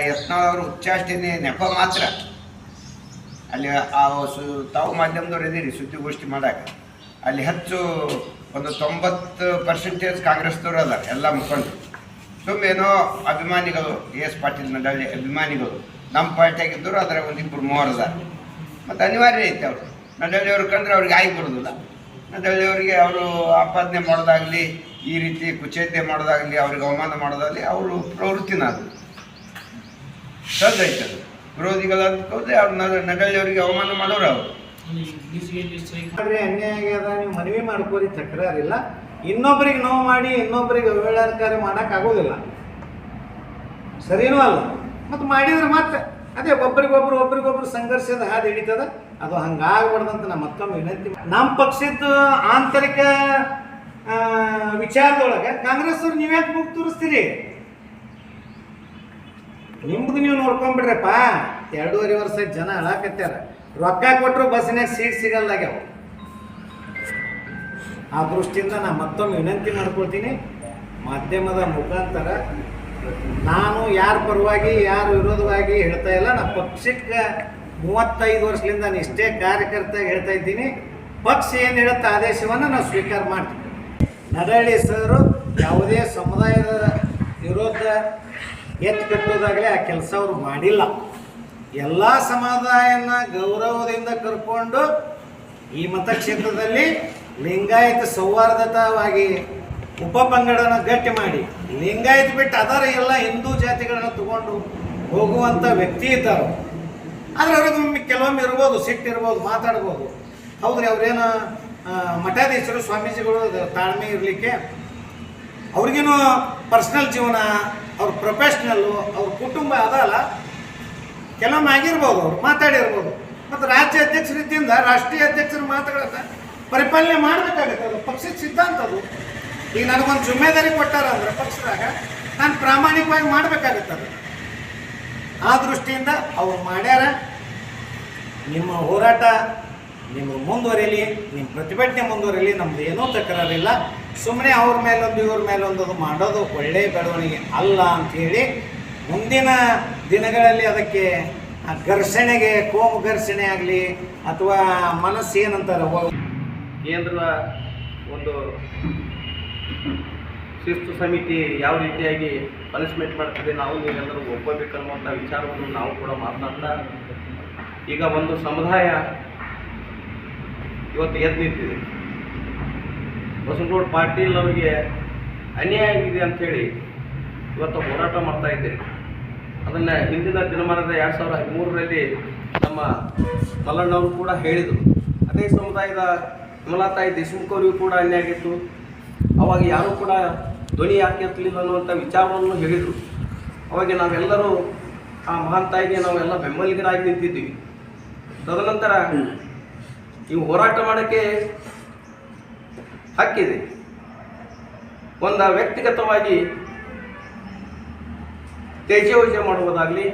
ಯತ್ನಾಳ್ ಅವರು ಉಚ್ಚಾಷ್ಟನೆ ನೆಪ ಮಾತ್ರ. ಅಲ್ಲಿ ಆ ಸು, ತಾವು ಮಾಧ್ಯಮದವ್ರು ಇದೀರಿ ಸುದ್ದಿಗೋಷ್ಠಿ ಮಾಡಾಕ. ಅಲ್ಲಿ ಹೆಚ್ಚು ಒಂದು ತೊಂಬತ್ತು ಪರ್ಸೆಂಟೇಜ್ ಕಾಂಗ್ರೆಸ್ದವ್ರು ಅದಾರೆ, ಎಲ್ಲ ಮುಖಂಡರು. ಏನೋ ಅಭಿಮಾನಿಗಳು, ಎಸ್ ಪಾಟೀಲ್ ನಡಳ್ಳಿ ಅಭಿಮಾನಿಗಳು ನಮ್ಮ ಪಾರ್ಟಿಯಾಗಿದ್ದರು ಅದರ ಒಂದಿಬ್ಬರು ಮೂವರು ಅದಾರೆ. ಮತ್ತು ಅನಿವಾರ್ಯ ಐತೆ ಅವರು. ನಡಳ್ಳಿಯವ್ರು ಕಂಡ್ರೆ ಅವ್ರಿಗೆ ಆಗಿ ಬರೋದಿಲ್ಲ. ನಡಳ್ಳಿ ಅವರಿಗೆ ಅವರು ಆಪಾದನೆ ಮಾಡೋದಾಗಲಿ, ಈ ರೀತಿ ಕುಚೇತೆ ಮಾಡೋದಾಗಲಿ, ಅವ್ರಿಗೆ ಅವಮಾನ ಮಾಡೋದಾಗಲಿ, ಅವರು ಪ್ರವೃತ್ತಿನ ಅದು. ಸಹಜ ವಿರೋಧಿಗಳು ಅಂದ್ಕೋದ್ರೆ ಅವ್ರು ನಡಳ್ಳಿ ಅವಮಾನ ಮಾಡೋರು ಅವರು. ಅನ್ಯಾಯ ನೀವು ಮನವಿ ಮಾಡ್ಕೋರಿ, ತಕರಾರಿಲ್ಲ. ಇನ್ನೊಬ್ರಿಗೆ ನೋವು ಮಾಡಿ ಇನ್ನೊಬ್ಬರಿಗೆ ಮಾಡಕ್ ಆಗೋದಿಲ್ಲ. ಸರಿನೂ ಅಲ್ಲ. ಮತ್ತೆ ಮಾಡಿದ್ರೆ ಮತ್ತೆ, ಅದೇ ಒಬ್ರಿಗೊಬ್ರು ಒಬ್ರಿಗೊಬ್ರು ಸಂಘರ್ಷದ ಹಾದಿ ಹಿಡಿತದ, ಅದು ಹಂಗಾಗ್ಬಾರ್ದಂತ ನಾ ಮತ್ತೊಮ್ಮೆ ವಿನಂತಿ ನಮ್ಮ ಪಕ್ಷದ ಆಂತರಿಕ ವಿಚಾರದೊಳಗೆ ಕಾಂಗ್ರೆಸ್ ಅವ್ರು ನೀವ್ಯಾಕೆ ಮುಗ್ ತೋರಿಸ್ತೀರಿ ನಿಮ್ದು ನೀವು ನೋಡ್ಕೊಂಡ್ಬಿಡ್ರಪ್ಪ ಎರಡೂವರೆ ವರ್ಷ ಜನ ಅಳಾಕತ್ಯಾರ. ರೊಕ್ಕ ಕೊಟ್ಟರು ಬಸ್ಸಿನಾಗ ಸೀಟ್ ಸಿಗಲ್ದಾಗ್ಯಾವ. ಆ ದೃಷ್ಟಿಯಿಂದ ನಾನು ಮತ್ತೊಮ್ಮೆ ವಿನಂತಿ ಮಾಡ್ಕೊಳ್ತೀನಿ. ಮಾಧ್ಯಮದ ಮುಖಾಂತರ ನಾನು ಯಾರ ಪರವಾಗಿ, ಯಾರ ವಿರೋಧವಾಗಿ ಹೇಳ್ತಾ ಇಲ್ಲ. ನಾ ಪಕ್ಷಕ್ಕೆ ಮೂವತ್ತೈದು ವರ್ಷದಿಂದ ನಾನು ಇಷ್ಟೇ ಕಾರ್ಯಕರ್ತ ಹೇಳ್ತಾ ಇದ್ದೀನಿ. ಪಕ್ಷ ಏನು ಹೇಳುತ್ತೆ ಆದೇಶವನ್ನು ನಾವು ಸ್ವೀಕಾರ ಮಾಡ್ತೀವಿ ನಡಹಳ್ಳಿ ಸರ್, ಯಾವುದೇ ಸಮುದಾಯದ ವಿರೋಧ ಎತ್ತು ಕಟ್ಟೋದಾಗಲೇ ಆ ಕೆಲಸ ಅವರು ಮಾಡಿಲ್ಲ. ಎಲ್ಲ ಸಮುದಾಯನ ಗೌರವದಿಂದ ಕರ್ಕೊಂಡು ಈ ಮತಕ್ಷೇತ್ರದಲ್ಲಿ ಲಿಂಗಾಯತ ಸೌಹಾರ್ದತವಾಗಿ ಉಪ ಪಂಗಡನ ಗಟ್ಟಿ ಮಾಡಿ. ಲಿಂಗಾಯತ ಬಿಟ್ಟು ಅದರ ಎಲ್ಲ ಹಿಂದೂ ಜಾತಿಗಳನ್ನ ತಗೊಂಡು ಹೋಗುವಂಥ ವ್ಯಕ್ತಿ ಇದ್ದಾರೆ, ಆದರೆ ಅವ್ರಿಗೆ ಕೆಲವೊಮ್ಮೆ ಇರ್ಬೋದು ಸಿಟ್ಟಿರ್ಬೋದು ಮಾತಾಡ್ಬೋದು. ಹೌದ್ರಿ, ಅವ್ರೇನು ಮಠಾಧೀಶರು, ಸ್ವಾಮೀಜಿಗಳು, ತಾಳ್ಮೆ ಇರಲಿಕ್ಕೆ ಅವ್ರಿಗೇನು ಪರ್ಸ್ನಲ್ ಜೀವನ ಅವ್ರ ಪ್ರೊಫೆಷ್ನಲ್ಲು ಅವ್ರ ಕುಟುಂಬ ಅದಲ್ಲ ಕೆಲವೊಮ್ಮೆ ಆಗಿರ್ಬೋದು, ಅವ್ರು ಮಾತಾಡಿರ್ಬೋದು. ಮತ್ತು ರಾಜ್ಯ ರೀತಿಯಿಂದ ರಾಷ್ಟ್ರೀಯ ಅಧ್ಯಕ್ಷರು ಮಾತುಗಳನ್ನ ಪರಿಪಾಲನೆ ಮಾಡಬೇಕಾಗುತ್ತೆ ಅದು, ಪಕ್ಷದ ಸಿದ್ಧಾಂತ ಅದು. ಈಗ ನನಗೊಂದು ಜುಮ್ಮೆದಾರಿ ಕೊಟ್ಟಾರ ಅಂದ್ರೆ ಪಕ್ಷದಾಗ, ನಾನು ಪ್ರಾಮಾಣಿಕವಾಗಿ ಮಾಡಬೇಕಾಗುತ್ತೆ ಅದು. ಆ ದೃಷ್ಟಿಯಿಂದ ಅವ್ರು ಮಾಡ್ಯಾರ. ನಿಮ್ಮ ಹೋರಾಟ ನಿಮ್ಮ ಮುಂದುವರಿಯಲಿ ನಿಮ್ಮ ಪ್ರತಿಭಟನೆ ಮುಂದುವರಿಯಲಿ ನಮ್ದು ಏನೂ ತಕರಾರಿಲ್ಲ. ಸುಮ್ಮನೆ ಅವ್ರ ಮೇಲೊಂದು, ಇವ್ರ ಮೇಲೊಂದು ಅದು ಮಾಡೋದು ಒಳ್ಳೆಯ ಬೆಳವಣಿಗೆ ಅಲ್ಲ ಅಂಥೇಳಿ ಮುಂದಿನ ದಿನಗಳಲ್ಲಿ ಅದಕ್ಕೆ ಘರ್ಷಣೆಗೆ, ಕೋಮು ಘರ್ಷಣೆ ಆಗಲಿ ಅಥವಾ ಮನಸ್ಸು ಏನಂತಾರೆ ಕೇಂದ್ರ ಕೇಂದ್ರದ ಒಂದು ಶಿಸ್ತು ಸಮಿತಿ ಯಾವ ರೀತಿಯಾಗಿ ಪನಿಷ್ಮೆಂಟ್ ಮಾಡ್ತದೆ, ನಾವು ನೀವೆಲ್ಲರೂ ಒಪ್ಪಬೇಕನ್ನುವಂಥ ವಿಚಾರವನ್ನು ನಾವು ಕೂಡ ಮಾತನಾಡ್ತಾ ಈಗ ಒಂದು ಸಮುದಾಯ ಇವತ್ತು ಎದ್ದು ನಿಂತಿದೆ. ಬಸವನಗೌಡ ಪಾಟೀಲ್ ಅವರಿಗೆ ಅನ್ಯಾಯ ಆಗಿದೆ ಅಂಥೇಳಿ ಇವತ್ತು ಹೋರಾಟ ಮಾಡ್ತಾ ಇದ್ದೇನೆ ಅದನ್ನು ಹಿಂದಿನ ದಿನಮಾನದ ಎರಡು ಸಾವಿರದ ಹದಿಮೂರರಲ್ಲಿ ನಮ್ಮ ಮಲ್ಲಣ್ಣವರು ಕೂಡ ಹೇಳಿದರು. ಅದೇ ಸಮುದಾಯದ ವಿಮಲಾತಾಯಿ ದೇಶಮುಖ್ ಅವರಿಗೂ ಕೂಡ ಅನ್ಯಾಯ ಆಗಿತ್ತು. ಅವಾಗ ಯಾರೂ ಕೂಡ ಧ್ವನಿ ಯಾಕೆ ಎತ್ತಲಿಲ್ಲ ಅನ್ನುವಂಥ ವಿಚಾರವನ್ನು ಹೇಳಿದರು. ಅವಾಗ ನಾವೆಲ್ಲರೂ ಆ ಮಹಾನ್ ತಾಯಿಗೆ ನಾವೆಲ್ಲ ಬೆಂಬಲಿಗರಾಗಿ ನಿಂತಿದ್ದೀವಿ. ತದನಂತರ ಈ ಹೋರಾಟ ಮಾಡೋಕ್ಕೆ ಹಕ್ಕಿದೆ. ಒಂದು ವ್ಯಕ್ತಿಗತವಾಗಿ ತೇಜೋಜ ಮಾಡುವುದಾಗಲಿ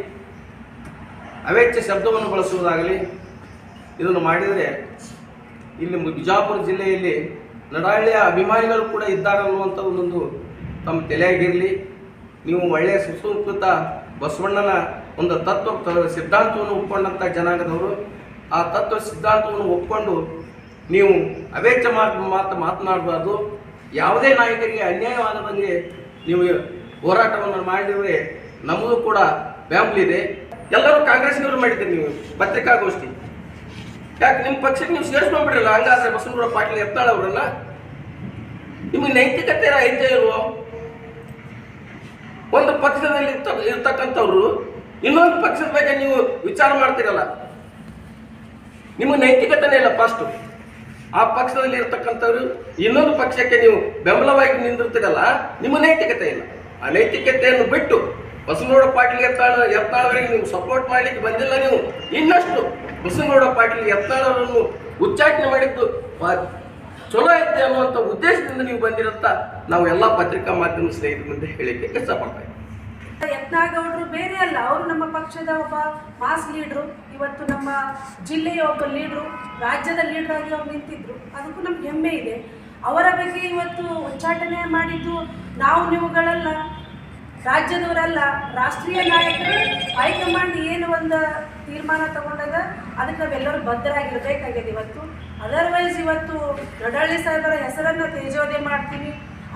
ಅವೆಚ್ಚ ಶಬ್ದವನ್ನು ಬಳಸುವುದಾಗಲಿ, ಇದನ್ನು ಮಾಡಿದರೆ ಇಲ್ಲಿ ಬಿಜಾಪುರ ಜಿಲ್ಲೆಯಲ್ಲಿ ನಡಹಳ್ಳಿಯ ಅಭಿಮಾನಿಗಳು ಕೂಡ ಇದ್ದಾರೆ ಅನ್ನುವಂಥ ಒಂದೊಂದು ತಮ್ಮ ತಲೆಯಾಗಿರಲಿ, ನೀವು ಒಳ್ಳೆಯ ಸುಸಂಸ್ಕೃತ ಬಸವಣ್ಣನ ಒಂದು ತತ್ವ ಸಿದ್ಧಾಂತವನ್ನು ಒಪ್ಪಿಕೊಂಡಂಥ ಜನಾಂಗದವರು, ಆ ತತ್ವ, ಸಿದ್ಧಾಂತವನ್ನು ಒಪ್ಪಿಕೊಂಡು ನೀವು ಅವೇಚ ಮಾತು ಮಾತು ಮಾತನಾಡಬಾರ್ದು. ಯಾವುದೇ ನಾಯಕರಿಗೆ ಅನ್ಯಾಯವಾಗದಂಗೆ ನೀವು ಹೋರಾಟವನ್ನು ಮಾಡಿದರೆ ನಮಗೂ ಕೂಡ ಬೆಂಬಲಿದೆ ಎಲ್ಲರೂ ಕಾಂಗ್ರೆಸ್ನವರು ಮಾಡಿದ್ದೀರಿ ನೀವು, ಪತ್ರಿಕಾಗೋಷ್ಠಿ. ಯಾಕೆ ನಿಮ್ಮ ಪಕ್ಷಕ್ಕೆ ನೀವು ಸೇರಿಸ್ಕೊಂಡ್ಬಿಡ್ರಲ್ಲ ಹಂಗಾದ್ರೆ ಬಸವನಗೌಡ ಪಾಟೀಲ್ ಎತ್ತಾಳ ಅವರನ್ನ ನಿಮಗೆ ನೈತಿಕತೆ ಐತೆ ಇಲ್ವೋ? ಒಂದು ಪಕ್ಷದಲ್ಲಿ ಇರ್ತ- ಇರ್ತಕ್ಕಂಥವ್ರು ಇನ್ನೊಂದು ಪಕ್ಷದ ಬಗ್ಗೆ ನೀವು ವಿಚಾರ ಮಾಡ್ತೀರಲ್ಲ. ನಿಮಗೆ ನೈತಿಕತೆನೇ ಇಲ್ಲ ಫಸ್ಟ್ ಆ ಪಕ್ಷದಲ್ಲಿ ಇರ್ತಕ್ಕಂಥವ್ರು ಇನ್ನೊಂದು ಪಕ್ಷಕ್ಕೆ ನೀವು ಬೆಂಬಲವಾಗಿ ನಿಂದಿರ್ತೀರಲ್ಲ, ನಿಮ್ಮ ನೈತಿಕತೆ ಇಲ್ಲ. ಆ ನೈತಿಕತೆಯನ್ನು ಬಿಟ್ಟು ಬಸವನಗೌಡ ಪಾಟೀಲ್ ಎತ್ತಾಳ, ಎತ್ತಾಳವರಿಗೆ ನೀವು ಸಪೋರ್ಟ್ ಮಾಡಲಿಕ್ಕೆ ಬಂದಿಲ್ಲ ನೀವು. ಇನ್ನಷ್ಟು ಬಸವನಗೌಡ ಪಾಟೀಲ್ ಎತ್ತಾಳವರನ್ನು ಉಚ್ಚಾಟನೆ ಮಾಡಿದ್ದು ಚಲೋ ಐತೆ ಅನ್ನುವಂಥ ಉದ್ದೇಶದಿಂದ ನೀವು ಬಂದಿರುತ್ತಾ ನಾವು ಎಲ್ಲ ಪತ್ರಿಕಾ ಮಾಧ್ಯಮ ಸ್ನೇಹಿತರ ಮುಂದೆ ಹೇಳಿಕೆ ಇಷ್ಟಪಡ್ತಾ ಇದ್ದೀವಿ ಯತ್ನಾಗೌಡರು ಬೇರೆ ಅಲ್ಲ, ಅವರು ನಮ್ಮ ಪಕ್ಷದ ಒಬ್ಬ ಮಾಸ್ ಲೀಡ್ರು ಇವತ್ತು ನಮ್ಮ ಜಿಲ್ಲೆಯ ಒಬ್ಬ ಲೀಡ್ರು ರಾಜ್ಯದ ಲೀಡರ್ ಆಗಿ ಅವ್ರು ನಿಂತಿದ್ರು. ಅದಕ್ಕೂ ನಮ್ಗೆ ಹೆಮ್ಮೆ ಇದೆ. ಅವರ ಬಗ್ಗೆ ಇವತ್ತು ಉಚ್ಚಾಟನೆ ಮಾಡಿದ್ದು ನಾವು ನೀವುಗಳಲ್ಲ ರಾಜ್ಯದವರಲ್ಲ, ರಾಷ್ಟ್ರೀಯ ನಾಯಕರು ಹೈಕಮಾಂಡ್ ಏನು ಒಂದು ತೀರ್ಮಾನ ತಗೊಂಡದ, ಅದಕ್ಕೆ ನಾವೆಲ್ಲರೂ ಬದ್ಧರಾಗಿರ್ಬೇಕಾಗಿದೆ ಇವತ್ತು. ಅದರ್ವೈಸ್ ಇವತ್ತು ದೊಡ್ಡಹಳ್ಳಿ ಸಾಹೇಬರ ಹೆಸರನ್ನು ತೇಜೋದೆ ಮಾಡ್ತೀನಿ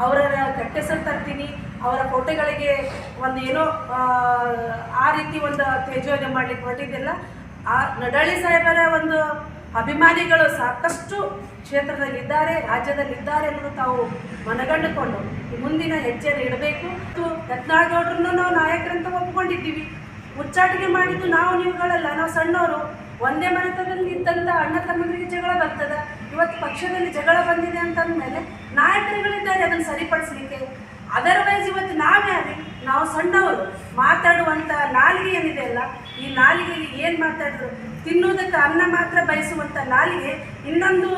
ಅವರ ಕಟ್ಟೆಸರು ತರ್ತೀನಿ ಅವರ ಕೋಟೆಗಳಿಗೆ ಒಂದು ಏನೋ ಆ, ರೀತಿ ಒಂದು ತೇಜೋದಯ ಮಾಡ್ಲಿಕ್ಕೆ ಹೊರಟಿದ್ದಿಲ್ಲ ಆ ನಡಾಳಿ ಸಾಹೇಬರ ಒಂದು ಅಭಿಮಾನಿಗಳು ಸಾಕಷ್ಟು ಕ್ಷೇತ್ರದಲ್ಲಿದ್ದಾರೆ ರಾಜ್ಯದಲ್ಲಿದ್ದಾರೆ ಅನ್ನೋದು ತಾವು ಮನಗಂಡುಕೊಂಡು ಮುಂದಿನ ಹೆಜ್ಜೆಯನ್ನು ಇಡಬೇಕು. ಮತ್ತು ಯತ್ನಾಳಗೌಡ್ರನ್ನು ನಾವು ನಾಯಕರಂತ ಒಪ್ಪಿಕೊಂಡಿದ್ದೀವಿ ಉಚ್ಚಾಟಿಕೆ ಮಾಡಿದ್ದು ನಾವು ನೀವುಗಳಲ್ಲ ನಾವು ಸಣ್ಣವರು ಒಂದೇ ಮನೆತನದಲ್ಲಿ ಇದ್ದಂಥ ಅಣ್ಣ ತಮ್ಮಂದಿರಿಗೆ ಜಗಳ ಬರ್ತದೆ. ಇವತ್ತು ಪಕ್ಷದಲ್ಲಿ ಜಗಳ ಬಂದಿದೆ ಅಂತಂದ್ಮೇಲೆ ನಾಯಕರುಗಳಿದ್ದಾರೆ ಅದನ್ನು ಸರಿಪಡಿಸ್ಲಿಕ್ಕೆ. ಅದರ್ವೈಸ್ ಇವತ್ತು ನಾವೇ ಅದೇ, ನಾವು ಸಣ್ಣವರು. ಮಾತಾಡುವಂಥ ನಾಲಿಗೆ ಏನಿದೆ ಅಲ್ಲ, ಈ ನಾಲಿಗೆಗೆ ಏನು ಮಾತಾಡಿದ್ರು? ತಿನ್ನೋದಕ್ಕೆ ಅನ್ನ ಮಾತ್ರ ಬಯಸುವಂಥ ನಾಲಿಗೆ ಇನ್ನೊಂದು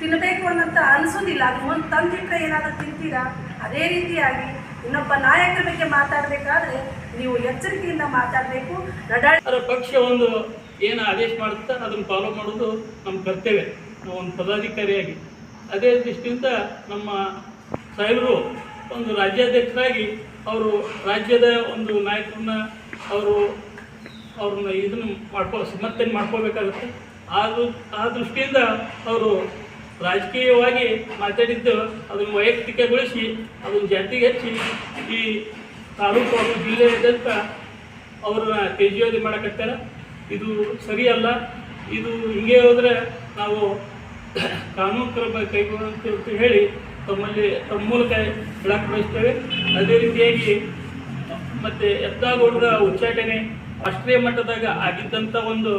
ತಿನ್ನಬೇಕು ಅನ್ನೋಂಥ ಅನಿಸೋದಿಲ್ಲ. ಅದು ಒಂದು ತಂದಿಟ್ಟರೆ ಏನಾದರೂ ತಿಂತೀರಾ? ಅದೇ ರೀತಿಯಾಗಿ ಇನ್ನೊಬ್ಬ ನಾಯಕರ ಬಗ್ಗೆ ಮಾತಾಡಬೇಕಾದ್ರೆ ನೀವು ಎಚ್ಚರಿಕೆಯಿಂದ ಮಾತಾಡಬೇಕು. ಅದರ ಪಕ್ಷ ಒಂದು ಏನು ಆದೇಶ ಮಾಡುತ್ತೆ ಅದನ್ನು ಫಾಲೋ ಮಾಡೋದು ನಮ್ಮ ಕರ್ತವ್ಯ. ನಾವು ಒಂದು ಪದಾಧಿಕಾರಿಯಾಗಿ. ಅದೇ ದೃಷ್ಟಿಯಿಂದ ನಮ್ಮ ಸಾಹೇಬರು ಒಂದು ರಾಜ್ಯಾಧ್ಯಕ್ಷರಾಗಿ ಅವರು ರಾಜ್ಯದ ಒಂದು ನಾಯಕರನ್ನ ಅವರು ಅವ್ರನ್ನ ಇದನ್ನು ಮಾಡ್ಕೋ ಸಮರ್ಥನೆ ಮಾಡ್ಕೋಬೇಕಾಗುತ್ತೆ ಆ ಆ ದೃಷ್ಟಿಯಿಂದ ಅವರು ರಾಜಕೀಯವಾಗಿ ಮಾತಾಡಿದ್ದು ಅದನ್ನು ವೈಯಕ್ತಿಕಗೊಳಿಸಿ, ಅದನ್ನು ಜಾತಿಗೆ ಹಚ್ಚಿ, ಈ ತಾಲೂಕು ಹಾಗೂ ಜಿಲ್ಲೆಯಾದ್ಯಂತ ಅವ್ರನ್ನ ತೇಜೋವಧಿ ಮಾಡಕತ್ತಾರೆ. ಇದು ಸರಿಯಲ್ಲ. ಇದು ಹಿಂಗೆ ಹೋದರೆ ನಾವು ಕಾನೂನು ಕ್ರಮ ಕೈಗೊಳ್ಳುವಂತೆ ಹೇಳಿ ತಮ್ಮಲ್ಲಿ ತಮ್ಮ ಮೂಲಕ ಹೇಳಕ್ಕೆ ಬಯಸ್ತೇವೆ. ಅದೇ ರೀತಿಯಾಗಿ ಮತ್ತು ಎತ್ತಾಗೌಡರ ಉಚ್ಚಾಟನೆ ರಾಷ್ಟ್ರೀಯ ಮಟ್ಟದಾಗ ಆಗಿದ್ದಂಥ ಒಂದು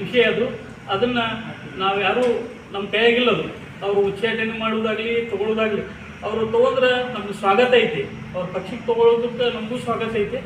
ವಿಷಯ ಅದು. ಅದನ್ನು ನಾವು ಯಾರೂ ನಮ್ಮ ಕೈಯಾಗಿಲ್ಲ ಅದು ಅವರು ಉಚ್ಚಾಟನೆ ಮಾಡುವುದಾಗಲಿ ತಗೊಳ್ಳೋದಾಗಲಿ ಅವರು ತೊಗೊಂಡ್ರೆ ನಮ್ಗೆ ಸ್ವಾಗತ ಐತಿ. ಅವ್ರ ಪಕ್ಷಕ್ಕೆ ತೊಗೊಳೋದಕ್ಕೆ ನಮಗೂ ಸ್ವಾಗತ ಐತಿ.